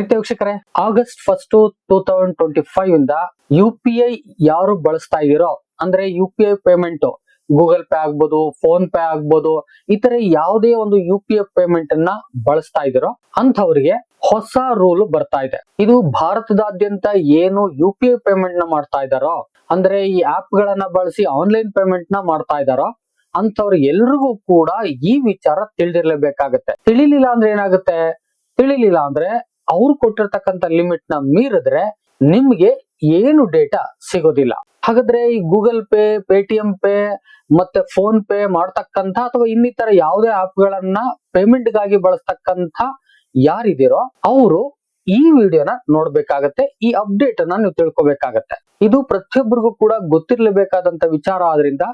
ಪ್ರೀತಿ ವೀಕ್ಷಕರೇ August first two thousand twenty five ಇಂದ U P I ಯಾರು ಬಳಸ್ತಾ ಇದೀರೋ ಅಂದ್ರೆ U P I payment Google Pay ಆಗ್ಬೋದು ಫೋನ್ ಪೇ ಆಗ್ಬೋದು ಇತರ ತರ ಯಾವುದೇ ಒಂದು ಯು ಪಿ ಐ ಪೇಮೆಂಟ್ ಅನ್ನ ಬಳಸ್ತಾ ಇದೀರೋ ಅಂಥವ್ರಿಗೆ ಹೊಸ ರೂಲ್ ಬರ್ತಾ ಇದೆ. ಇದು ಭಾರತದಾದ್ಯಂತ ಏನು ಯು ಪಿ ಐ ಪೇಮೆಂಟ್ನ ಮಾಡ್ತಾ ಇದಾರೋ ಅಂದ್ರೆ ಈ ಆಪ್ ಗಳನ್ನ ಬಳಸಿ ಆನ್ಲೈನ್ ಪೇಮೆಂಟ್ನ ಮಾಡ್ತಾ ಇದಾರೋ ಅಂತವ್ರು ಎಲ್ರಿಗೂ ಕೂಡ ಈ ವಿಚಾರ ತಿಳಿದಿರ್ಲೇಬೇಕಾಗತ್ತೆ. ತಿಳಿಲಿಲ್ಲ ಅಂದ್ರೆ ಏನಾಗುತ್ತೆ? ತಿಳಿಲಿಲ್ಲ ಅಂದ್ರೆ ಅವ್ರು ಕೊಟ್ಟಿರ್ತಕ್ಕಂಥ ಲಿಮಿಟ್ನ ಮೀರಿದ್ರೆ ನಿಮ್ಗೆ ಏನು ಡೇಟಾ ಸಿಗೋದಿಲ್ಲ. ಹಾಗಾದ್ರೆ ಈ ಗೂಗಲ್ ಪೇ ಪೇಟಿಎಂ ಪೇ ಮತ್ತೆ ಫೋನ್ ಪೇ ಮಾಡ್ತಕ್ಕಂಥ ಅಥವಾ ಇನ್ನಿತರ ಯಾವುದೇ ಆಪ್ ಗಳನ್ನ ಪೇಮೆಂಟ್ಗಾಗಿ ಬಳಸ್ತಕ್ಕಂಥ ಯಾರಿದ್ದೀರೋ ಅವರು ಈ ವಿಡಿಯೋನ ನೋಡ್ಬೇಕಾಗತ್ತೆ, ಈ ಅಪ್ಡೇಟ್ ಅನ್ನ ನೀವು ತಿಳ್ಕೊಬೇಕಾಗತ್ತೆ. ಇದು ಪ್ರತಿಯೊಬ್ಬರಿಗೂ ಕೂಡ ಗೊತ್ತಿರ್ಲೇಬೇಕಾದಂತ ವಿಚಾರ ಆದ್ರಿಂದ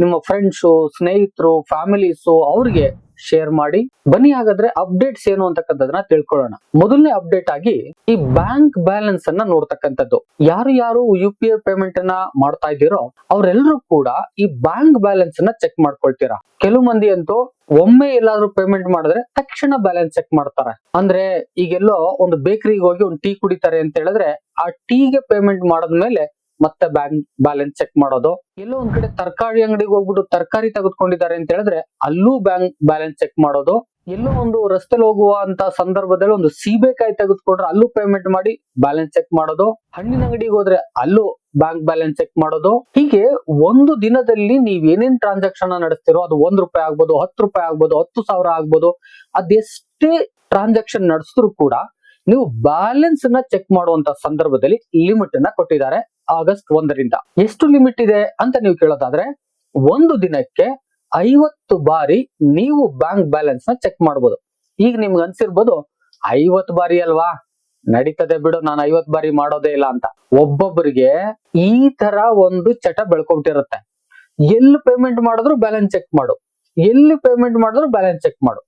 ನಿಮ್ಮ ಫ್ರೆಂಡ್ಸು ಸ್ನೇಹಿತರು ಫ್ಯಾಮಿಲೀಸು ಅವ್ರಿಗೆ ಶೇರ್ ಮಾಡಿ. ಬನ್ನಿ ಹಾಗಾದ್ರೆ ಅಪ್ಡೇಟ್ಸ್ ಏನು ಅಂತಕ್ಕಂಥದನ್ನ ತಿಳ್ಕೊಳ್ಳೋಣ. ಮೊದಲನೇ ಅಪ್ಡೇಟ್ ಆಗಿ ಈ ಬ್ಯಾಂಕ್ ಬ್ಯಾಲೆನ್ಸ್ ಅನ್ನ ನೋಡ್ತಕ್ಕಂಥದ್ದು. ಯಾರು ಯಾರು ಯು ಪಿ ಐ ಪೇಮೆಂಟ್ ಅನ್ನ ಮಾಡ್ತಾ ಇದ್ದೀರೋ ಅವರೆಲ್ಲರೂ ಕೂಡ ಈ ಬ್ಯಾಂಕ್ ಬ್ಯಾಲೆನ್ಸ್ ಅನ್ನ ಚೆಕ್ ಮಾಡ್ಕೊಳ್ತೀರಾ. ಕೆಲವು ಮಂದಿ ಅಂತೂ ಒಮ್ಮೆ ಎಲ್ಲಾದ್ರೂ ಪೇಮೆಂಟ್ ಮಾಡಿದ್ರೆ ತಕ್ಷಣ ಬ್ಯಾಲೆನ್ಸ್ ಚೆಕ್ ಮಾಡ್ತಾರೆ. ಅಂದ್ರೆ ಈಗೆಲ್ಲೋ ಒಂದು ಬೇಕರಿಗೆ ಹೋಗಿ ಒಂದು ಟೀ ಕುಡಿತಾರೆ ಅಂತ ಹೇಳಿದ್ರೆ ಆ ಟೀಗೆ ಪೇಮೆಂಟ್ ಮಾಡದ್ಮೇಲೆ ಮತ್ತೆ ಬ್ಯಾಂಕ್ ಬ್ಯಾಲೆನ್ಸ್ ಚೆಕ್ ಮಾಡೋದು. ಎಲ್ಲೋ ಒಂದ್ ಕಡೆ ತರಕಾರಿ ಅಂಗಡಿಗೆ ಹೋಗ್ಬಿಟ್ಟು ತರಕಾರಿ ತೆಗೆದುಕೊಂಡಿದ್ದಾರೆ ಅಂತ ಹೇಳಿದ್ರೆ ಅಲ್ಲೂ ಬ್ಯಾಂಕ್ ಬ್ಯಾಲೆನ್ಸ್ ಚೆಕ್ ಮಾಡೋದು. ಎಲ್ಲೋ ಒಂದು ರಸ್ತೆಲಿ ಹೋಗುವಂತ ಸಂದರ್ಭದಲ್ಲಿ ಒಂದು ಸೀಬೆಕಾಯಿ ತೆಗೆದುಕೊಂಡ್ರೆ ಅಲ್ಲೂ ಪೇಮೆಂಟ್ ಮಾಡಿ ಬ್ಯಾಲೆನ್ಸ್ ಚೆಕ್ ಮಾಡೋದು. ಹಣ್ಣಿನ ಅಂಗಡಿಗೆ ಹೋದ್ರೆ ಅಲ್ಲೂ ಬ್ಯಾಂಕ್ ಬ್ಯಾಲೆನ್ಸ್ ಚೆಕ್ ಮಾಡೋದು. ಹೀಗೆ ಒಂದು ದಿನದಲ್ಲಿ ನೀವ್ ಏನೇನ್ ಟ್ರಾನ್ಸಾಕ್ಷನ್ ನಡೆಸ್ತಿರೋ ಅದು ಒಂದ್ ರೂಪಾಯಿ ಆಗ್ಬೋದು, ಹತ್ತು ರೂಪಾಯಿ ಆಗ್ಬೋದು, ಹತ್ತು ಸಾವಿರ ಆಗ್ಬೋದು, ಅದೆಷ್ಟೇ ಟ್ರಾನ್ಸಾಕ್ಷನ್ ನಡೆಸಿದ್ರು ಕೂಡ ನೀವು ಬ್ಯಾಲೆನ್ಸ್ನ ಚೆಕ್ ಮಾಡುವಂತ ಸಂದರ್ಭದಲ್ಲಿ ಲಿಮಿಟ್ ಅನ್ನ ಕೊಟ್ಟಿದ್ದಾರೆ. ಆಗಸ್ಟ್ ಒಂದರಿಂದ. ಎಷ್ಟು ಲಿಮಿಟ್ ಇದೆ ಅಂತ ನೀವು ಕೇಳೋದಾದ್ರೆ, ಒಂದು ದಿನಕ್ಕೆ ಐವತ್ತು ಬಾರಿ ನೀವು ಬ್ಯಾಂಕ್ ಬ್ಯಾಲೆನ್ಸ್ನ ಚೆಕ್ ಮಾಡಬಹುದು ಈಗ ನಿಮ್ಗೆ ಅನ್ಸಿರ್ಬೋದು ಐವತ್ ಬಾರಿ ಅಲ್ವಾ? ನಡೀತದೆ ಬಿಡು, ನಾನು ಐವತ್ ಬಾರಿ ಮಾಡೋದೇ ಇಲ್ಲ ಅಂತ. ಒಬ್ಬೊಬ್ಬರಿಗೆ ಈ ತರ ಒಂದು ಚಟ ಬೆಳ್ಕೊಂಬಿಟ್ಟಿರುತ್ತೆ ಎಲ್ಲಿ ಪೇಮೆಂಟ್ ಮಾಡಿದ್ರು ಬ್ಯಾಲೆನ್ಸ್ ಚೆಕ್ ಮಾಡು. ಎಲ್ಲಿ ಪೇಮೆಂಟ್ ಮಾಡಿದ್ರು ಬ್ಯಾಲೆನ್ಸ್ ಚೆಕ್ ಮಾಡು.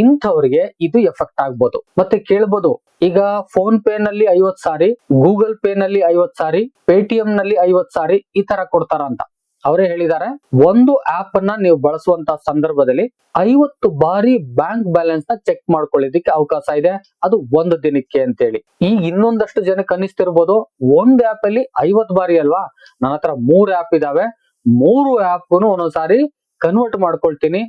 ಇಂಥವ್ರಿಗೆ ಇದು ಎಫೆಕ್ಟ್ ಆಗ್ಬೋದು. ಮತ್ತೆ ಕೇಳ್ಬೋದು, ಈಗ ಫೋನ್ ಪೇ ನಲ್ಲಿ ಐವತ್ ಸಾರಿ ಗೂಗಲ್ ಪೇ ನಲ್ಲಿ ಐವತ್ ಸಾರಿ ಪೇಟಿಎಂ ನಲ್ಲಿ ಐವತ್ ಸಾರಿ ಈ ತರ ಕೊಡ್ತಾರ ಅಂತ. ಅವರೇ ಹೇಳಿದ್ದಾರೆ ಒಂದು ಆಪ್ ಅನ್ನ ನೀವು ಬಳಸುವಂತ ಸಂದರ್ಭದಲ್ಲಿ ಐವತ್ತು ಬಾರಿ ಬ್ಯಾಂಕ್ ಬ್ಯಾಲೆನ್ಸ್ನ ಚೆಕ್ ಮಾಡ್ಕೊಳ್ಳೋದಿಕ್ಕೆ ಅವಕಾಶ ಇದೆ. ಅದು ಒಂದು ದಿನಕ್ಕೆ ಅಂತೇಳಿ. ಈಗ ಇನ್ನೊಂದಷ್ಟು ಜನ ಅನಿಸ್ತಿರ್ಬೋದು ಒಂದ್ ಆಪ್ ಅಲ್ಲಿ ಐವತ್ ಬಾರಿ ಅಲ್ವಾ? ನನ್ನ ಹತ್ರ ಮೂರ್ ಆಪ್ ಇದಾವೆ. ಮೂರು ಆಪ್ ಒಂದೊಂದ್ಸಾರಿ ಕನ್ವರ್ಟ್ ಮಾಡ್ಕೊಳ್ತೀನಿ.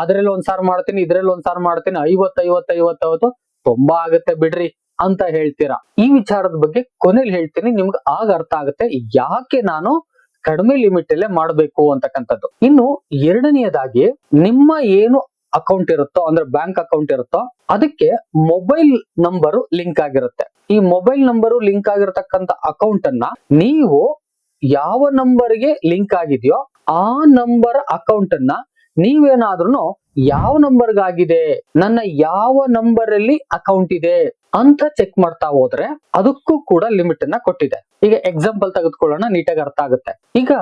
ಅದ್ರಲ್ಲಿ ಒಂದ್ ಸಾರ್ ಮಾಡ್ತೀನಿ, ಇದ್ರಲ್ಲಿ ಒಂದ್ ಸಾರ್ ಮಾಡ್ತೀನಿ ಐವತ್ ಐವತ್ ಐವತ್ ಐವತ್ತು, ತುಂಬಾ ಆಗತ್ತೆ ಬಿಡ್ರಿ ಅಂತ ಹೇಳ್ತೀರಾ. ಈ ವಿಚಾರದ ಬಗ್ಗೆ ಕೊನೆಯಲ್ಲಿ ಹೇಳ್ತೀನಿ, ನಿಮ್ಗೆ ಆಗ ಅರ್ಥ ಆಗುತ್ತೆ ಯಾಕೆ ನಾನು ಕಡಿಮೆ ಲಿಮಿಟ್ ಅಲ್ಲೇ ಮಾಡಬೇಕು ಅಂತಕ್ಕಂಥದ್ದು. ಇನ್ನು ಎರಡನೆಯದಾಗಿ, ನಿಮ್ಮ ಏನು ಅಕೌಂಟ್ ಇರುತ್ತೋ, ಅಂದ್ರೆ ಬ್ಯಾಂಕ್ ಅಕೌಂಟ್ ಇರುತ್ತೋ, ಅದಕ್ಕೆ ಮೊಬೈಲ್ ನಂಬರು ಲಿಂಕ್ ಆಗಿರುತ್ತೆ. ಈ ಮೊಬೈಲ್ ನಂಬರು ಲಿಂಕ್ ಆಗಿರತಕ್ಕಂತ ಅಕೌಂಟ್ ಅನ್ನ ನೀವು ಯಾವ ನಂಬರ್ಗೆ ಲಿಂಕ್ ಆಗಿದೆಯೋ, ಆ ನಂಬರ್ ಅಕೌಂಟ್ ಅನ್ನ ನೀವೇನಾದ್ರೂ ಯಾವ ನಂಬರ್ಗಾಗಿದೆ, ನನ್ನ ಯಾವ ನಂಬರ್ ಅಲ್ಲಿ ಅಕೌಂಟ್ ಇದೆ ಅಂತ ಚೆಕ್ ಮಾಡ್ತಾ ಹೋದ್ರೆ ಅದಕ್ಕೂ ಕೂಡ ಲಿಮಿಟ್ ಅನ್ನ ಕೊಟ್ಟಿದೆ. ಈಗ ಎಕ್ಸಾಂಪಲ್ ತೆಗೆದುಕೊಳ್ಳೋಣ ನೀಟಾಗಿ ಅರ್ಥ ಆಗುತ್ತೆ. ಈಗ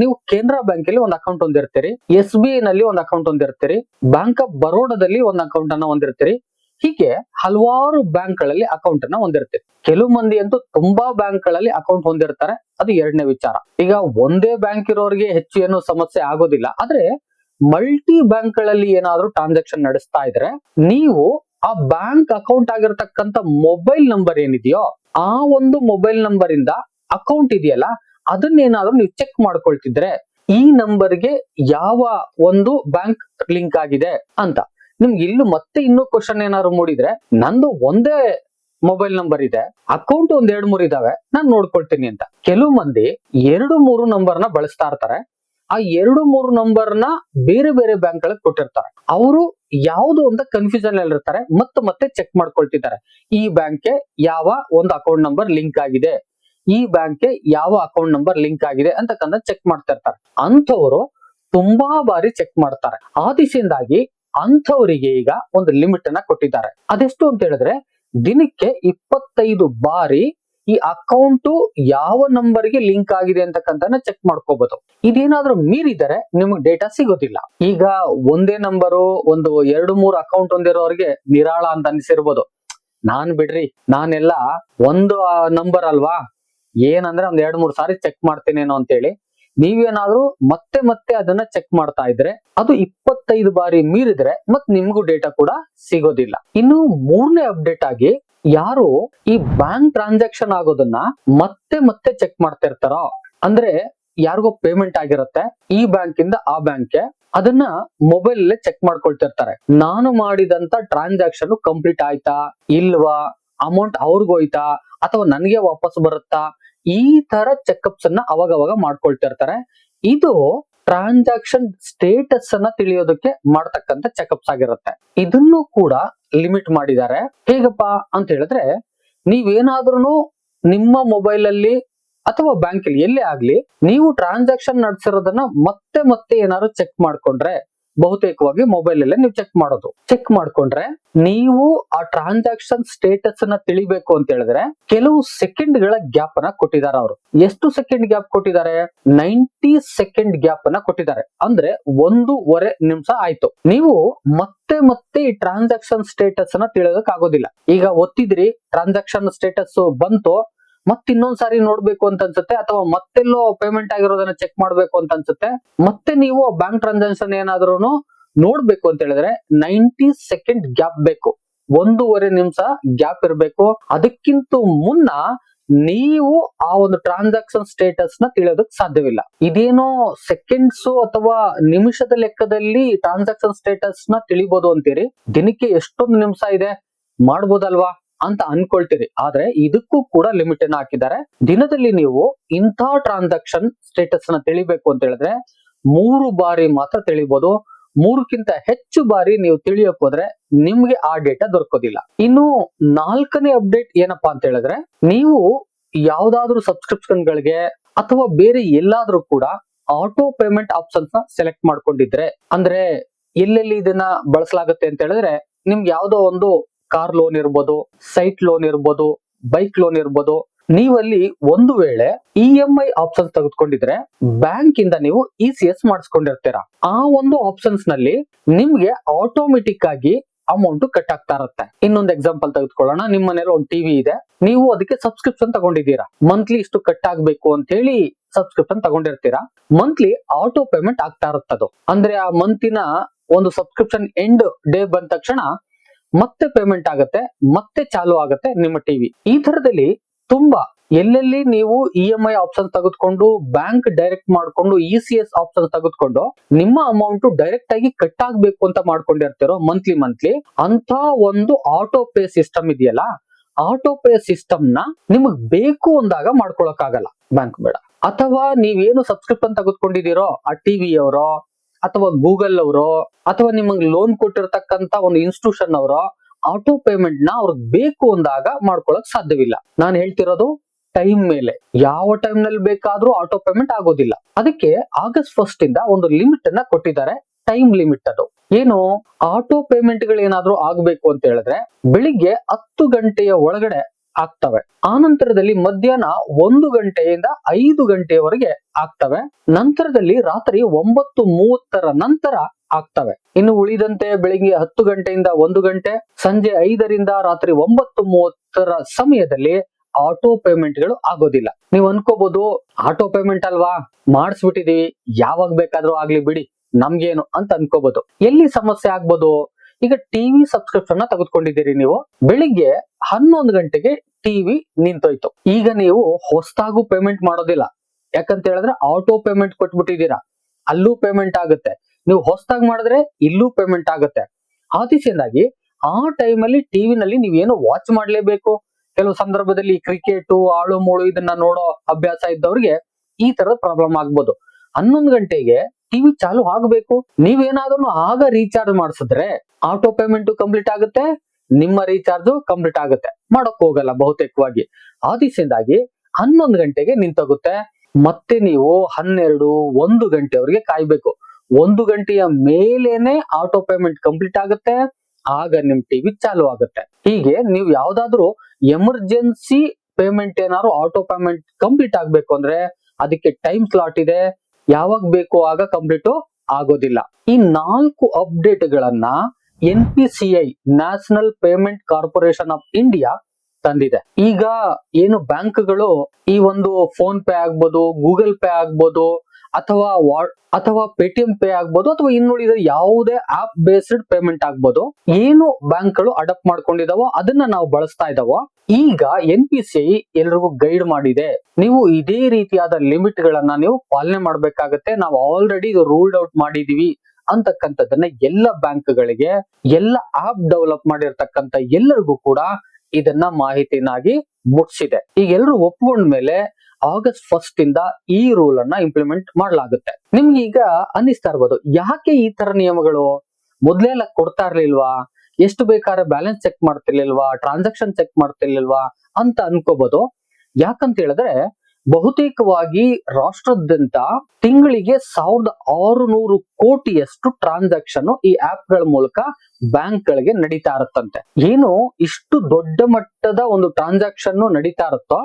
ನೀವು ಕೇಂದ್ರ ಬ್ಯಾಂಕ್ ಅಲ್ಲಿ ಒಂದು ಅಕೌಂಟ್ ಹೊಂದಿರ್ತೀರಿ, ಎಸ್ ಬಿ ಐ ನಲ್ಲಿ ಒಂದು ಅಕೌಂಟ್ ಹೊಂದಿರ್ತೀರಿ ಬ್ಯಾಂಕ್ ಆಫ್ ಬರೋಡಾದಲ್ಲಿ ಒಂದು ಅಕೌಂಟ್ ಅನ್ನ ಹೊಂದಿರ್ತೀರಿ, ಹೀಗೆ ಹಲವಾರು ಬ್ಯಾಂಕ್ಗಳಲ್ಲಿ ಅಕೌಂಟ್ ಅನ್ನ ಹೊಂದಿರ್ತೀರಿ. ಕೆಲವು ಮಂದಿ ಅಂತೂ ತುಂಬಾ ಬ್ಯಾಂಕ್ಗಳಲ್ಲಿ ಅಕೌಂಟ್ ಹೊಂದಿರ್ತಾರೆ, ಅದು ಎರಡನೇ ವಿಚಾರ. ಈಗ ಒಂದೇ ಬ್ಯಾಂಕ್ ಇರೋರಿಗೆ ಹೆಚ್ಚು ಏನು ಸಮಸ್ಯೆ ಆಗೋದಿಲ್ಲ. ಆದ್ರೆ ಮಲ್ಟಿ ಬ್ಯಾಂಕ್ಗಳಲ್ಲಿ ಏನಾದ್ರೂ ಟ್ರಾನ್ಸಾಕ್ಷನ್ ನಡೆಸ್ತಾ ಇದ್ರೆ ನೀವು ಆ ಬ್ಯಾಂಕ್ ಅಕೌಂಟ್ ಆಗಿರತಕ್ಕಂತ ಮೊಬೈಲ್ ನಂಬರ್ ಏನಿದೆಯೋ ಆ ಒಂದು ಮೊಬೈಲ್ ನಂಬರ್ ಇಂದ ಅಕೌಂಟ್ ಇದೆಯಲ್ಲ ಅದನ್ನೇನಾದ್ರೂ ನೀವು ಚೆಕ್ ಮಾಡ್ಕೊಳ್ತಿದ್ರೆ ಈ ನಂಬರ್ಗೆ ಯಾವ ಒಂದು ಬ್ಯಾಂಕ್ ಲಿಂಕ್ ಆಗಿದೆ ಅಂತ. ನಿಮ್ಗೆ ಇಲ್ಲೂ ಮತ್ತೆ ಇನ್ನೂ ಕ್ವಶನ್ ಏನಾದ್ರು ಮೂಡಿದ್ರೆ ನಂದು ಒಂದೇ ಮೊಬೈಲ್ ನಂಬರ್ ಇದೆ ಅಕೌಂಟ್ ಒಂದ್ ಎರಡ್ ಮೂರು ಇದಾವೆ, ನಾನ್ ನೋಡ್ಕೊಳ್ತೀನಿ ಅಂತ. ಕೆಲವು ಮಂದಿ ಎರಡು ಮೂರು ನಂಬರ್ನ ಬಳಸ್ತಾ ಇರ್ತಾರೆ ಆ ಎರಡು ಮೂರು ನ ಬೇರೆ ಬೇರೆ ಬ್ಯಾಂಕ್ ಗಳಿಗೆ ಕೊಟ್ಟಿರ್ತಾರೆ. ಅವರು ಯಾವುದು ಅಂತ ಕನ್ಫ್ಯೂಷನ್ ಇರ್ತಾರೆ, ಮತ್ತೆ ಮತ್ತೆ ಚೆಕ್ ಮಾಡ್ಕೊಳ್ತಿದ್ದಾರೆ. ಈ ಬ್ಯಾಂಕ್ಗೆ ಯಾವ ಒಂದು ಅಕೌಂಟ್ ನಂಬರ್ ಲಿಂಕ್ ಆಗಿದೆ? ಈ ಬ್ಯಾಂಕ್ಗೆ ಯಾವ ಅಕೌಂಟ್ ನಂಬರ್ ಲಿಂಕ್ ಆಗಿದೆ ಅಂತಕ್ಕಂಥ ಚೆಕ್ ಮಾಡ್ತಾ ಇರ್ತಾರೆ ಅಂಥವ್ರು ತುಂಬಾ ಬಾರಿ ಚೆಕ್ ಮಾಡ್ತಾರೆ. ಆ ದಿಸೆಯಿಂದಾಗಿ ಅಂಥವರಿಗೆ ಈಗ ಒಂದು ಲಿಮಿಟ್ ಅನ್ನ ಕೊಟ್ಟಿದ್ದಾರೆ. ಅದೆಷ್ಟು ಅಂತ ಹೇಳಿದ್ರೆ, ದಿನಕ್ಕೆ ಇಪ್ಪತ್ತೈದು ಬಾರಿ ಈ ಅಕೌಂಟು ಯಾವ ನಂಬರ್ಗೆ ಲಿಂಕ್ ಆಗಿದೆ ಅಂತಕ್ಕಂಥನ ಚೆಕ್ ಮಾಡ್ಕೋಬಹುದು ಇದೇನಾದ್ರೂ ಮೀರಿದರೆ ನಿಮ್ಗೆ ಡೇಟಾ ಸಿಗೋದಿಲ್ಲ. ಈಗ ಒಂದೇ ನಂಬರು, ಒಂದು ಎರಡು ಮೂರು ಅಕೌಂಟ್ ಹೊಂದಿರೋರಿಗೆ ನಿರಾಳ ಅಂತ ಅನ್ನಿಸಿರ್ಬೋದು ನಾನ್ ಬಿಡ್ರಿ, ನಾನೆಲ್ಲ ಒಂದು ನಂಬರ್ ಅಲ್ವಾ? ಏನಂದ್ರೆ ಒಂದ್ ಎರಡ್ ಮೂರ್ ಸಾರಿ ಚೆಕ್ ಮಾಡ್ತೀನೇನೋ ಅಂತೇಳಿ. ನೀವೇನಾದ್ರೂ ಮತ್ತೆ ಮತ್ತೆ ಅದನ್ನ ಚೆಕ್ ಮಾಡ್ತಾ ಇದ್ರೆ ಅದು ಇಪ್ಪತ್ತೈದು ಬಾರಿ ಮೀರಿದ್ರೆ ಮತ್ ನಿಮ್ಗೂ ಡೇಟಾ ಕೂಡ ಸಿಗೋದಿಲ್ಲ. ಇನ್ನು ಮೂರನೇ ಅಪ್ಡೇಟ್ ಆಗಿ ಯಾರು ಈ ಬ್ಯಾಂಕ್ ಟ್ರಾನ್ಸಾಕ್ಷನ್ ಆಗೋದನ್ನ ಮತ್ತೆ ಮತ್ತೆ ಚೆಕ್ ಮಾಡ್ತಾ ಇರ್ತಾರೋ? ಅಂದ್ರೆ ಯಾರಿಗೋ ಪೇಮೆಂಟ್ ಆಗಿರುತ್ತೆ ಈ ಬ್ಯಾಂಕ್ ಇಂದ ಆ ಬ್ಯಾಂಕ್ಗೆ ಅದನ್ನ ಮೊಬೈಲ್ ಅಲ್ಲೇ ಚೆಕ್ ಮಾಡ್ಕೊಳ್ತಿರ್ತಾರೆ ನಾನು ಮಾಡಿದಂತ ಟ್ರಾನ್ಸಾಕ್ಷನ್ ಕಂಪ್ಲೀಟ್ ಆಯ್ತಾ? ಇಲ್ವಾ? ಅಮೌಂಟ್ ಅವ್ರಿಗೋಯ್ತಾ ಅಥವಾ ನನಗೆ ವಾಪಸ್ ಬರುತ್ತಾ? ಈ ತರ ಚೆಕಪ್ಸ್ ಅನ್ನ ಅವಾಗವಾಗ ಅವಾಗ ಮಾಡ್ಕೊಳ್ತಿರ್ತಾರೆ ಇದು ಟ್ರಾನ್ಸಾಕ್ಷನ್ ಸ್ಟೇಟಸ್ ಅನ್ನ ತಿಳಿಯೋದಕ್ಕೆ ಮಾಡತಕ್ಕಂತ ಚೆಕಪ್ಸ್ ಆಗಿರುತ್ತೆ. ಇದನ್ನು ಕೂಡ ಲಿಮಿಟ್ ಮಾಡಿದ್ದಾರೆ. ಹೇಗಪ್ಪ ಅಂತ ಹೇಳಿದ್ರೆ ನೀವೇನಾದ್ರೂ ನಿಮ್ಮ ಮೊಬೈಲ್ ಅಲ್ಲಿ ಅಥವಾ ಬ್ಯಾಂಕ್ ಅಲ್ಲಿ, ಎಲ್ಲೇ ಆಗ್ಲಿ, ನೀವು ಟ್ರಾನ್ಸಾಕ್ಷನ್ ನಡೆಸಿರೋದನ್ನ ಮತ್ತೆ ಮತ್ತೆ ಏನಾದ್ರು ಚೆಕ್ ಮಾಡ್ಕೊಂಡ್ರೆ ಬಹುತೇಕವಾಗಿ ಮೊಬೈಲ್ ಅಲ್ಲೇ ನೀವು ಚೆಕ್ ಮಾಡೋದು. ಚೆಕ್ ಮಾಡ್ಕೊಂಡ್ರೆ ನೀವು ಆ ಟ್ರಾನ್ಸಾಕ್ಷನ್ ಸ್ಟೇಟಸ್ ಅನ್ನ ತಿಳಿಬೇಕು ಅಂತ ಹೇಳಿದ್ರೆ ಕೆಲವು ಸೆಕೆಂಡ್ಗಳ ಗ್ಯಾಪ್ ಅನ್ನ ಕೊಟ್ಟಿದ್ದಾರೆ ಅವರು. ಎಷ್ಟು ಸೆಕೆಂಡ್ ಗ್ಯಾಪ್ ಕೊಟ್ಟಿದ್ದಾರೆ? ನೈಂಟಿ ಸೆಕೆಂಡ್ ಗ್ಯಾಪ್ ಅನ್ನ ಕೊಟ್ಟಿದ್ದಾರೆ. ಅಂದ್ರೆ ಒಂದೂವರೆ ನಿಮಿಷ ಆಯ್ತು. ನೀವು ಮತ್ತೆ ಮತ್ತೆ ಈ ಟ್ರಾನ್ಸಾಕ್ಷನ್ ಸ್ಟೇಟಸ್ ಅನ್ನ ತಿಳಿಯೋದಕ್ ಆಗೋದಿಲ್ಲ ಈಗ ಒತ್ತಿದ್ರಿ ಟ್ರಾನ್ಸಾಕ್ಷನ್ ಸ್ಟೇಟಸ್ ಬಂತು ಮತ್ ಇನ್ನೊಂದ್ ಸಾರಿ ನೋಡ್ಬೇಕು ಅಂತ ಅನ್ಸುತ್ತೆ, ಅಥವಾ ಮತ್ತೆಲ್ಲೋ ಪೇಮೆಂಟ್ ಆಗಿರೋದನ್ನ ಚೆಕ್ ಮಾಡ್ಬೇಕು ಅಂತ ಅನ್ಸುತ್ತೆ, ಮತ್ತೆ ನೀವು ಬ್ಯಾಂಕ್ ಟ್ರಾನ್ಸಾಕ್ಷನ್ ಏನಾದ್ರೂ ನೋಡ್ಬೇಕು ಅಂತ ಹೇಳಿದ್ರೆ ನೈಂಟಿ ಸೆಕೆಂಡ್ ಗ್ಯಾಪ್ ಬೇಕು. ಒಂದೂವರೆ ನಿಮಿಷ ಗ್ಯಾಪ್ ಇರಬೇಕು. ಅದಕ್ಕಿಂತ ಮುನ್ನ ನೀವು ಆ ಒಂದು ಟ್ರಾನ್ಸಾಕ್ಷನ್ ಸ್ಟೇಟಸ್ನ ತಿಳಿಯೋದಕ್ ಸಾಧ್ಯವಿಲ್ಲ. ಇದೇನೋ ಸೆಕೆಂಡ್ಸ್ ಅಥವಾ ನಿಮಿಷದ ಲೆಕ್ಕದಲ್ಲಿ ಟ್ರಾನ್ಸಾಕ್ಷನ್ ಸ್ಟೇಟಸ್ನ ತಿಳಿಬಹುದು ಅಂತೀರಿ. ದಿನಕ್ಕೆ ಎಷ್ಟೊಂದು ನಿಮಿಷ ಇದೆ? ಮಾಡ್ಬೋದಲ್ವಾ? ಅಂತ ಅನ್ಕೊಳ್ತೀರಿ. ಆದ್ರೆ ಇದಕ್ಕೂ ಕೂಡ ಲಿಮಿಟ್ ಅನ್ನ ಹಾಕಿದ್ದಾರೆ. ದಿನದಲ್ಲಿ ನೀವು ಇಂಥ ಟ್ರಾನ್ಸಾಕ್ಷನ್ ಸ್ಟೇಟಸ್ನ ತಿಳಿಬೇಕು ಅಂತ ಹೇಳಿದ್ರೆ, ಮೂರು ಬಾರಿ ಮಾತ್ರ ತಿಳಿಬಹುದು ಮೂರಕ್ಕಿಂತ ಹೆಚ್ಚು ಬಾರಿ ನೀವು ತಿಳಿಯಕ್ ಹೋದ್ರೆ ನಿಮ್ಗೆ ಆ ಡೇಟಾ ದೊರಕೋದಿಲ್ಲ. ಇನ್ನು ನಾಲ್ಕನೇ ಅಪ್ಡೇಟ್ ಏನಪ್ಪಾ ಅಂತ ಹೇಳಿದ್ರೆ, ನೀವು ಯಾವ್ದಾದ್ರು ಸಬ್ಸ್ಕ್ರಿಪ್ಷನ್ ಗಳಿಗೆ ಅಥವಾ ಬೇರೆ ಎಲ್ಲಾದ್ರೂ ಕೂಡ ಆಟೋ ಪೇಮೆಂಟ್ ಆಪ್ಷನ್ಸ್ನ ಸೆಲೆಕ್ಟ್ ಮಾಡ್ಕೊಂಡಿದ್ರೆ, ಅಂದ್ರೆ ಎಲ್ಲೆಲ್ಲಿ ಇದನ್ನ ಬಳಸಲಾಗುತ್ತೆ ಅಂತ ಹೇಳಿದ್ರೆ, ನಿಮ್ಗೆ ಯಾವ್ದೋ ಒಂದು ಕಾರ್ ಲೋನ್ ಇರ್ಬೋದು ಸೈಟ್ ಲೋನ್ ಇರ್ಬೋದು ಬೈಕ್ ಲೋನ್ ಇರ್ಬೋದು, ನೀವಲ್ಲಿ ಒಂದು ವೇಳೆ ಇ ಎಂ ಐ ಆಪ್ಷನ್ಸ್ ತೆಗೆದುಕೊಂಡಿದ್ರೆ ಬ್ಯಾಂಕ್ ಇಂದ ನೀವು ಇ ಸಿ ಎಸ್ ಮಾಡಿಸ್ಕೊಂಡಿರ್ತೀರಾ. ಆ ಒಂದು ಆಪ್ಷನ್ಸ್ನಲ್ಲಿ ನಿಮ್ಗೆ ಆಟೋಮೆಟಿಕ್ ಆಗಿ ಅಮೌಂಟ್ ಕಟ್ ಆಗ್ತಾ ಇರುತ್ತೆ. ಇನ್ನೊಂದು ಎಕ್ಸಾಂಪಲ್ ತೆಗೆದುಕೊಳ್ಳೋಣ. ನಿಮ್ಮ ಮನೇಲಿ ಒಂದು ಟಿವಿ ಇದೆ. ನೀವು ಅದಕ್ಕೆ ಸಬ್ಸ್ಕ್ರಿಪ್ಷನ್ ತಗೊಂಡಿದ್ದೀರಾ. ಮಂತ್ಲಿ ಇಷ್ಟು ಕಟ್ ಆಗ್ಬೇಕು ಅಂತ ಹೇಳಿ ಸಬ್ಸ್ಕ್ರಿಪ್ಷನ್ ತಗೊಂಡಿರ್ತೀರಾ. ಮಂತ್ಲಿ ಆಟೋ ಪೇಮೆಂಟ್ ಆಗ್ತಾ ಇರುತ್ತದು. ಅಂದ್ರೆ ಆ ಮಂತಿನ ಒಂದು ಸಬ್ಸ್ಕ್ರಿಪ್ಷನ್ ಎಂಡ್ ಡೇ ಬಂದ ತಕ್ಷಣ ಮತ್ತೆ ಪೇಮೆಂಟ್ ಆಗುತ್ತೆ, ಮತ್ತೆ ಚಾಲು ಆಗುತ್ತೆ ನಿಮ್ಮ ಟಿವಿ ಈ ತರದಲ್ಲಿ ತುಂಬಾ ಎಲ್ಲೆಲ್ಲಿ ನೀವು ಇ ಎಂ ಐ ಆಪ್ಷನ್ ತೆಗೆದುಕೊಂಡು ಬ್ಯಾಂಕ್ ಡೈರೆಕ್ಟ್ ಮಾಡ್ಕೊಂಡು ಇ ಸಿ ಎಸ್ ಆಪ್ಷನ್ ತೆಗೆದುಕೊಂಡು, ನಿಮ್ಮ ಅಮೌಂಟ್ ಡೈರೆಕ್ಟ್ ಆಗಿ ಕಟ್ ಆಗ್ಬೇಕು ಅಂತ ಮಾಡ್ಕೊಂಡಿರ್ತೀರೋ ಮಂತ್ಲಿ ಮಂತ್ಲಿ ಅಂತ ಒಂದು ಆಟೋ ಪೇ ಸಿಸ್ಟಮ್ ಇದೆಯಲ್ಲ ಆಟೋ ಪೇ ಸಿಸ್ಟಮ್ನ ನಿಮಗ್ ಬೇಕು ಅಂದಾಗ ಮಾಡ್ಕೊಳಕ್ ಆಗಲ್ಲ ಬ್ಯಾಂಕ್ ಬೇಡ. ಅಥವಾ ನೀವೇನು ಸಬ್ಸ್ಕ್ರಿಪ್ಷನ್ ತೆಗೆದುಕೊಂಡಿದ್ದೀರೋ, ಆ ಟಿವಿ ಅವರೋ ಅಥವಾ ಗೂಗಲ್ ಅವರು, ಅಥವಾ ನಿಮಗೆ ಲೋನ್ ಕೊಟ್ಟಿರ್ತಕ್ಕಂತ ಒಂದು ಇನ್ಸ್ಟಿಟ್ಯೂಷನ್ ಅವರೋ ಆಟೋ ಪೇಮೆಂಟ್ನ ಅವ್ರಿಗೆ ಬೇಕು ಅಂದಾಗ ಮಾಡ್ಕೊಳಕ್ ಸಾಧ್ಯವಿಲ್ಲ. ನಾನು ಹೇಳ್ತಿರೋದು ಟೈಮ್ ಮೇಲೆ. ಯಾವ ಟೈಮ್ನಲ್ಲಿ ಬೇಕಾದ್ರೂ ಆಟೋ ಪೇಮೆಂಟ್ ಆಗೋದಿಲ್ಲ. ಅದಕ್ಕೆ ಆಗಸ್ಟ್ ಫಸ್ಟ್ ಇಂದ ಒಂದು ಲಿಮಿಟ್ ಅನ್ನ ಕೊಟ್ಟಿದ್ದಾರೆ ಟೈಮ್ ಲಿಮಿಟ್ ಅದು. ಏನು? ಆಟೋ ಪೇಮೆಂಟ್ಗಳು ಏನಾದ್ರೂ ಆಗ್ಬೇಕು ಅಂತ ಹೇಳಿದ್ರೆ, ಬೆಳಿಗ್ಗೆ ಹತ್ತು ಗಂಟೆಯ ಒಳಗಡೆ ಆಗ್ತವೆ. ಆ ನಂತರದಲ್ಲಿ ಮಧ್ಯಾಹ್ನ ಒಂದು ಗಂಟೆಯಿಂದ ಐದು ಗಂಟೆಯವರೆಗೆ ಆಗ್ತವೆ. ನಂತರದಲ್ಲಿ ರಾತ್ರಿ ಒಂಬತ್ತು ಮೂವತ್ತರ ನಂತರ ಆಗ್ತವೆ. ಇನ್ನು ಉಳಿದಂತೆ ಬೆಳಿಗ್ಗೆ ಹತ್ತು ಗಂಟೆಯಿಂದ ಒಂದು ಗಂಟೆ, ಸಂಜೆ ಐದರಿಂದ ರಾತ್ರಿ ಒಂಬತ್ತು ಮೂವತ್ತರ ಸಮಯದಲ್ಲಿ ಆಟೋ ಪೇಮೆಂಟ್ಗಳು ಆಗೋದಿಲ್ಲ. ನೀವು ಅನ್ಕೋಬಹುದು ಆಟೋ ಪೇಮೆಂಟ್ ಅಲ್ವಾ? ಮಾಡಿಸ್ಬಿಟ್ಟಿದೀವಿ. ಯಾವಾಗ ಬೇಕಾದ್ರೂ ಆಗ್ಲಿ ಬಿಡಿ. ನಮ್ಗೇನು ಅಂತ ಅನ್ಕೋಬಹುದು ಎಲ್ಲಿ ಸಮಸ್ಯೆ ಆಗ್ಬೋದು? ಈಗ ಟಿವಿ ಸಬ್ಸ್ಕ್ರಿಪ್ಷನ್ನ ತೆಗೆದುಕೊಂಡಿದ್ದೀರಿ ನೀವು. ಬೆಳಿಗ್ಗೆ ಹನ್ನೊಂದು ಗಂಟೆಗೆ ಟಿವಿ ನಿಂತೋಯ್ತು. ಈಗ ನೀವು ಹೊಸದಾಗೂ ಪೇಮೆಂಟ್ ಮಾಡೋದಿಲ್ಲ. ಯಾಕಂತ ಹೇಳಿದ್ರೆ ಆಟೋ ಪೇಮೆಂಟ್ ಕೊಟ್ಬಿಟ್ಟಿದ್ದೀರಾ. ಅಲ್ಲೂ ಪೇಮೆಂಟ್ ಆಗುತ್ತೆ. ನೀವು ಹೊಸದಾಗಿ ಮಾಡಿದ್ರೆ ಇಲ್ಲೂ ಪೇಮೆಂಟ್ ಆಗುತ್ತೆ. ಆ ದಿಸೆಯಿಂದಾಗಿ ಆ ಟೈಮಲ್ಲಿ ಟಿವಿನಲ್ಲಿ ನೀವೇನು ವಾಚ್ ಮಾಡ್ಲೇಬೇಕು? ಕೆಲವು ಸಂದರ್ಭದಲ್ಲಿ ಕ್ರಿಕೆಟ್ ಆಳು, ಮೂಳು ಇದನ್ನ ನೋಡೋ ಅಭ್ಯಾಸ ಇದ್ದವ್ರಿಗೆ ಈ ತರದ ಪ್ರಾಬ್ಲಮ್ ಆಗ್ಬೋದು. ಹನ್ನೊಂದು ಗಂಟೆಗೆ ಟಿವಿ ಚಾಲು ಆಗ್ಬೇಕು. ನೀವೇನಾದ್ರೂ ಆಗ ರೀಚಾರ್ಜ್ ಮಾಡಿಸಿದ್ರೆ ಆಟೋ ಪೇಮೆಂಟ್ ಕಂಪ್ಲೀಟ್ ಆಗುತ್ತೆ, ನಿಮ್ಮ ರೀಚಾರ್ಜ್ ಕಂಪ್ಲೀಟ್ ಆಗುತ್ತೆ. ಮಾಡಕ್ ಹೋಗಲ್ಲ ಬಹುತೇಕವಾಗಿ. ಆದಿಸಿಂದಾಗಿ ಹನ್ನೊಂದು ಗಂಟೆಗೆ ನಿಂತೋಗುತ್ತೆ. ಮತ್ತೆ ನೀವು ಹನ್ನೆರಡು, ಒಂದು ಗಂಟೆವರೆಗೆ ಕಾಯ್ಬೇಕು. ಒಂದು ಗಂಟೆಯ ಮೇಲೇನೆ ಆಟೋ ಪೇಮೆಂಟ್ ಕಂಪ್ಲೀಟ್ ಆಗುತ್ತೆ, ಆಗ ನಿಮ್ ಟಿವಿ ಚಾಲು ಆಗುತ್ತೆ. ಹೀಗೆ ನೀವು ಯಾವ್ದಾದ್ರು ಎಮರ್ಜೆನ್ಸಿ ಪೇಮೆಂಟ್ ಏನಾದ್ರು ಆಟೋ ಪೇಮೆಂಟ್ ಕಂಪ್ಲೀಟ್ ಆಗ್ಬೇಕು ಅಂದ್ರೆ, ಅದಕ್ಕೆ ಟೈಮ್ ಸ್ಲಾಟ್ ಇದೆ. ಯಾವಾಗ ಬೇಕೋ ಆಗ ಕಂಪ್ಲೀಟ್ ಆಗೋದಿಲ್ಲ. ಈ ನಾಲ್ಕು ಅಪ್ಡೇಟ್ ಗಳನ್ನ N P C I, national payment corporation of India, ತಂದಿದೆ. ಈಗ ಏನು ಬ್ಯಾಂಕ್ಗಳು ಈ ಒಂದು ಫೋನ್ ಪೇ ಆಗ್ಬೋದು, ಗೂಗಲ್ ಪೇ ಆಗ್ಬೋದು ಅಥವಾ ಅಥವಾ ಪೇಟಿಎಂ ಪೇ ಆಗ್ಬೋದು ಅಥವಾ ಇನ್ನುಳಿದ ಯಾವುದೇ ಆಪ್ ಬೇಸ್ಡ್ ಪೇಮೆಂಟ್ ಆಗ್ಬೋದು. ಏನು ಬ್ಯಾಂಕ್ಗಳು ಅಡಾಪ್ಟ್ ಮಾಡ್ಕೊಂಡಿದಾವೋ ಅದನ್ನ ನಾವು ಬಳಸ್ತಾ ಇದಾವೋ, ಈಗ ಎನ್ ಪಿ ಸಿ ಎಲ್ರಿಗೂ ಗೈಡ್ ಮಾಡಿದೆ. ನೀವು ಇದೇ ರೀತಿಯಾದ ಲಿಮಿಟ್ ಗಳನ್ನ ನೀವು ಪಾಲನೆ ಮಾಡ್ಬೇಕಾಗತ್ತೆ. ನಾವು ಆಲ್ರೆಡಿ ಇದು ರೂಲ್ಡ್ ಔಟ್ ಮಾಡಿದೀವಿ ಅಂತಕ್ಕಂಥದ್ದನ್ನ ಎಲ್ಲ ಬ್ಯಾಂಕ್ಗಳಿಗೆ, ಎಲ್ಲ ಆಪ್ ಡೆವಲಪ್ ಮಾಡಿರ್ತಕ್ಕಂಥ ಎಲ್ಲರಿಗೂ ಕೂಡ ಇದನ್ನ ಮಾಹಿತಿನಾಗಿ ಮುಟ್ಸಿದೆ. ಈಗ ಎಲ್ಲರೂ ಒಪ್ಕೊಂಡ್ಮೇಲೆ ಆಗಸ್ಟ್ ಫಸ್ಟ್ ಇಂದ ಈ ರೂಲ್ ಅನ್ನ ಇಂಪ್ಲಿಮೆಂಟ್ ಮಾಡಲಾಗುತ್ತೆ. ನಿಮ್ಗೆ ಈಗ ಅನ್ನಿಸ್ತಾ ಇರ್ಬೋದು, ಯಾಕೆ ಈ ತರ ನಿಯಮಗಳು? ಮೊದ್ಲೆಲ್ಲ ಕೊಡ್ತಾ ಇರ್ಲಿಲ್ವಾ? ಎಷ್ಟು ಬೇಕಾದ್ರೆ ಬ್ಯಾಲೆನ್ಸ್ ಚೆಕ್ ಮಾಡ್ತಿರ್ಲಿಲ್ವಾ? ಟ್ರಾನ್ಸಾಕ್ಷನ್ ಚೆಕ್ ಮಾಡ್ತಿರ್ಲಿಲ್ವಾ? ಅಂತ ಅನ್ಕೋಬಹುದು ಯಾಕಂತ ಹೇಳಿದ್ರೆ ಬಹುತೇಕವಾಗಿ ರಾಷ್ಟ್ರದಾದ್ಯಂತ ತಿಂಗಳಿಗೆ ಸಾವಿರದ ಆರುನೂರು ಕೋಟಿಯಷ್ಟು ಟ್ರಾನ್ಸಾಕ್ಷನ್ ಈ ಆಪ್ಗಳ ಮೂಲಕ ಬ್ಯಾಂಕ್ ಗಳಿಗೆ ನಡೀತಾ ಇರುತ್ತಂತೆ. ಏನು ಇಷ್ಟು ದೊಡ್ಡ ಮಟ್ಟದ ಒಂದು ಟ್ರಾನ್ಸಾಕ್ಷನ್ ನಡೀತಾ ಇರುತ್ತೋ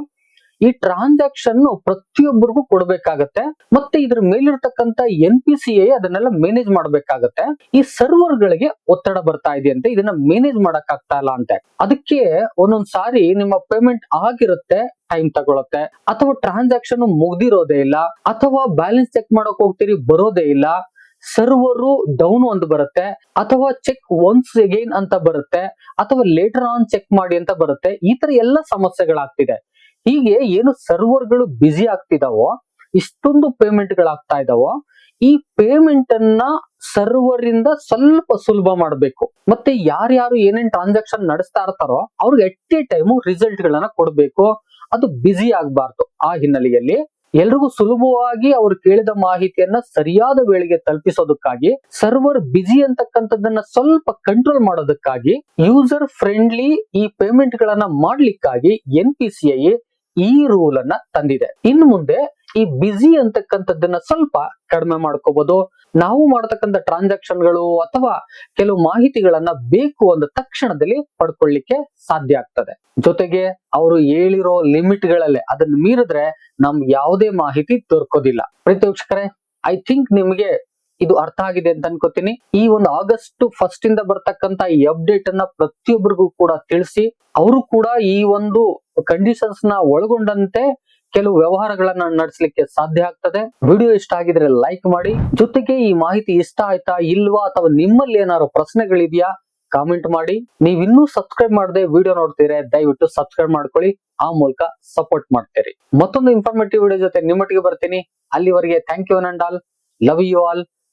ಈ ಟ್ರಾನ್ಸಾಕ್ಷನ್ ಪ್ರತಿಯೊಬ್ಬರಿಗೂ ಕೊಡ್ಬೇಕಾಗತ್ತೆ. ಮತ್ತೆ ಇದ್ರ ಮೇಲಿರ್ತಕ್ಕಂತ ಎನ್ ಪಿ ಸಿ ಐ ಅದನ್ನೆಲ್ಲ ಮೇನೇಜ್ ಮಾಡ್ಬೇಕಾಗತ್ತೆ. ಈ ಸರ್ವರ್ ಗಳಿಗೆ ಒತ್ತಡ ಬರ್ತಾ ಇದೆ ಅಂತ ಇದನ್ನ ಮೇನೇಜ್ ಮಾಡಕ್ ಆಗ್ತಾ ಇಲ್ಲ ಅಂತೆ. ಅದಕ್ಕೆ ಒಂದೊಂದ್ ಸಾರಿ ನಿಮ್ಮ ಪೇಮೆಂಟ್ ಆಗಿರುತ್ತೆ ಟೈಮ್ ತಗೊಳತ್ತೆ. ಅಥವಾ ಟ್ರಾನ್ಸಾಕ್ಷನ್ ಮುಗ್ದಿರೋದೇ ಇಲ್ಲ. ಅಥವಾ ಬ್ಯಾಲೆನ್ಸ್ ಚೆಕ್ ಮಾಡಕ್ ಹೋಗ್ತೀರಿ, ಬರೋದೇ ಇಲ್ಲ. ಸರ್ವರು ಡೌನ್ ಒಂದು ಬರುತ್ತೆ. ಅಥವಾ ಚೆಕ್ ಒನ್ಸ್ ಅಗೈನ್ ಅಂತ ಬರುತ್ತೆ. ಅಥವಾ ಲೇಟರ್ ಆನ್ ಚೆಕ್ ಮಾಡಿ ಅಂತ ಬರುತ್ತೆ. ಈ ತರ ಎಲ್ಲ ಸಮಸ್ಯೆಗಳಾಗ್ತಿದೆ. ಹೀಗೆ ಏನು ಸರ್ವರ್ಗಳು ಬ್ಯುಸಿ ಆಗ್ತಿದಾವೋ, ಇಷ್ಟೊಂದು ಪೇಮೆಂಟ್ ಗಳಾಗ್ತಾ ಇದಾವೋ, ಈ ಪೇಮೆಂಟ್ ಅನ್ನ ಸರ್ವರ್ ಇಂದ ಸ್ವಲ್ಪ ಸುಲಭ ಮಾಡಬೇಕು. ಮತ್ತೆ ಯಾರ್ಯಾರು ಏನೇನ್ ಟ್ರಾನ್ಸಾಕ್ಷನ್ ನಡೆಸ್ತಾ ಇರ್ತಾರೋ, ಅವ್ರಿಗೆ ಎಟ್ ಎ ಟೈಮು ರಿಸಲ್ಟ್ ಗಳನ್ನ ಕೊಡ್ಬೇಕು, ಅದು ಬ್ಯುಸಿ ಆಗ್ಬಾರ್ದು ಆ ಹಿನ್ನೆಲೆಯಲ್ಲಿ. ಎಲ್ರಿಗೂ ಸುಲಭವಾಗಿ ಅವ್ರು ಕೇಳಿದ ಮಾಹಿತಿಯನ್ನ ಸರಿಯಾದ ವೇಳೆಗೆ ತಲುಪಿಸೋದಕ್ಕಾಗಿ ಸರ್ವರ್ ಬಿಜಿ ಅಂತಕ್ಕಂಥದ್ದನ್ನ ಸ್ವಲ್ಪ ಕಂಟ್ರೋಲ್ ಮಾಡೋದಕ್ಕಾಗಿ ಯೂಸರ್ ಫ್ರೆಂಡ್ಲಿ ಈ ಪೇಮೆಂಟ್ ಗಳನ್ನ ಮಾಡ್ಲಿಕ್ಕಾಗಿ ಎನ್ ಪಿ ಸಿ ಐ ಈ ರೂಲ್ ಅನ್ನ ತಂದಿದೆ. ಇನ್ನು ಮುಂದೆ ಈ ಬಿಸಿ ಅಂತಕ್ಕಂಥದ್ದನ್ನ ಸ್ವಲ್ಪ ಕಡಿಮೆ ಮಾಡ್ಕೋಬಹುದು ನಾವು ಮಾಡತಕ್ಕಂಥ ಟ್ರಾನ್ಸಾಕ್ಷನ್ಗಳು ಅಥವಾ ಕೆಲವು ಮಾಹಿತಿಗಳನ್ನ ಬೇಕು ಅಂದ ತಕ್ಷಣದಲ್ಲಿ ಪಡ್ಕೊಳ್ಳಿಕ್ಕೆ ಸಾಧ್ಯ ಆಗ್ತದೆ. ಜೊತೆಗೆ ಅವರು ಹೇಳಿರೋ ಲಿಮಿಟ್ ಗಳಲ್ಲೇ ಅದನ್ನ ಮೀರಿದ್ರೆ ನಮ್ ಯಾವುದೇ ಮಾಹಿತಿ ದೊರಕೋದಿಲ್ಲ. ಪ್ರೀತಿ ಐ ಥಿಂಕ್ ನಿಮಗೆ ಇದು ಅರ್ಥ ಆಗಿದೆ ಅಂತ ಅನ್ಕೋತೀನಿ. ಈ ಒಂದು ಆಗಸ್ಟ್ ಫಸ್ಟ್ ಇಂದ ಬರ್ತಕ್ಕಂತ ಈ ಅಪ್ಡೇಟ್ ಅನ್ನ ಪ್ರತಿಯೊಬ್ಬರಿಗೂ ಕೂಡ ತಿಳಿಸಿ, ಅವರು ಕೂಡ ಈ ಒಂದು ಕಂಡೀಷನ್ಸ್ನ ಒಳಗೊಂಡಂತೆ ಕೆಲವು ವ್ಯವಹಾರಗಳನ್ನ ನಡೆಸಲಿಕ್ಕೆ ಸಾಧ್ಯ ಆಗ್ತದೆ. ವಿಡಿಯೋ ಇಷ್ಟ ಆಗಿದ್ರೆ ಲೈಕ್ ಮಾಡಿ. ಜೊತೆಗೆ ಈ ಮಾಹಿತಿ ಇಷ್ಟ ಆಯ್ತಾ ಇಲ್ವಾ ಅಥವಾ ನಿಮ್ಮಲ್ಲಿ ಏನಾದ್ರು ಪ್ರಶ್ನೆಗಳಿದೆಯಾ ಕಾಮೆಂಟ್ ಮಾಡಿ. ನೀವಿನ್ನೂ ಸಬ್ಸ್ಕ್ರೈಬ್ ಮಾಡದೆ ವಿಡಿಯೋ ನೋಡ್ತೀರಾ ದಯವಿಟ್ಟು ಸಬ್ಸ್ಕ್ರೈಬ್ ಮಾಡ್ಕೊಳ್ಳಿ. ಆ ಮೂಲಕ ಸಪೋರ್ಟ್ ಮಾಡ್ತೀರಿ. ಮತ್ತೊಂದು ಇನ್ಫಾರ್ಮೇಟಿವ್ ವಿಡಿಯೋ ಜೊತೆ ನಿಮ್ಮೊಟ್ಟಿಗೆ ಬರ್ತೀನಿ. ಅಲ್ಲಿವರೆಗೆ thank you and all love you all